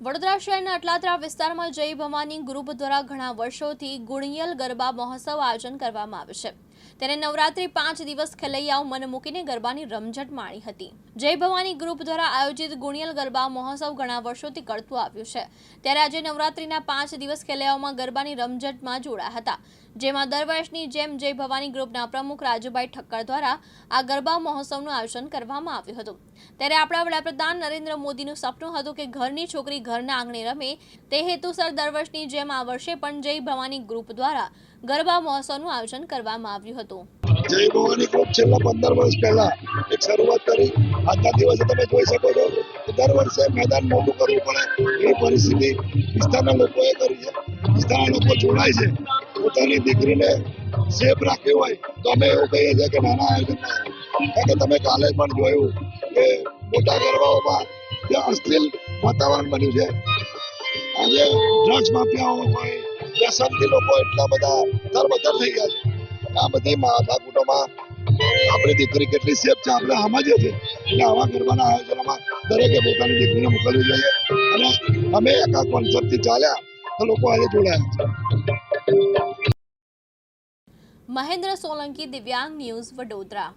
વડોદરા શહેરના અટલાત્રા વિસ્તારમાં જય ભવાની ગ્રુપ દ્વારા ઘણા વર્ષોથી ગુણિયલ ગરબા મહોત્સવ આયોજન કરવામાં આવે છે. ત્યારે નવરાત્રી પાંચ દિવસ ખેલૈયાઓ મન મૂકીને ગરબાની રમઝટ માણી હતી. જય ભવાની ગ્રુપ દ્વારા આયોજિત ગુણિયલ ગરબા મહોત્સવ ઘણા વર્ષોથી કરતું આવ્યું છે. ત્યારે આજે નવરાત્રીના પાંચ દિવસ ખેલૈયાઓમાં ગરબાની રમઝટમાં જોડાયા હતા. જેમાં દર વર્ષની જેમ જય ભવાની ગ્રુપના પ્રમુખ રાજુભાઈ ઠક્કર દ્વારા આ ગરબા મહોત્સવનું આયોજન કરવામાં આવ્યું હતું. ત્યારે આપણા વડાપ્રધાન નરેન્દ્ર મોદીનું સપનું હતું કે ઘરની છોકરી ઘરના આંગણે રમે. તે હેતુસર દર વર્ષની જેમ આ વર્ષે પણ જય ભવાની ગ્રુપ દ્વારા ગરબા મહોત્સવનું આયોજન કરવામાં આવ્યું હતું. જય ભવાની ગ્રુપ છેલ્લા પંદર વર્ષ પહેલા એક શરૂઆત કરી. આજના દિવસે તમે જોઈ શકો છો દર વર્ષે મેદાન મોટું કરવું પડે એ પરિસ્થિતિ વિસ્તારના લોકોએ કરી છે. વિસ્તારના લોકો જોડાય છે. પોતાની દીકરીને સેફ રાખવી હોય તો અમે એવું કહીએ છીએ કે નાના આયોજનમાં કારણ કે તમે કાલે પણ જોયું કે મોટા ગરબાઓમાં જે અશ્લીલ વાતાવરણ બન્યું છે. આજે ડ્રગ્સ માફિયાઓ હોય વ્યસનથી લોકો એટલા બધા તરબતર થઈ ગયા છે આ બધી માથાકૂટોમાં આપણી દીકરી કેટલી સેફ છે આપણે સમજીએ છીએ એટલે આવા ગરબાના આયોજનોમાં દરેકે પોતાની દીકરીને મોકલવી જોઈએ અને અમે એકા કોન્સેપ્ટથી ચાલ્યા તો લોકો આજે જોડાયા છે મહેન્દ્ર સોલંકી દિવ્યાંગ ન્યૂઝ વડોદરા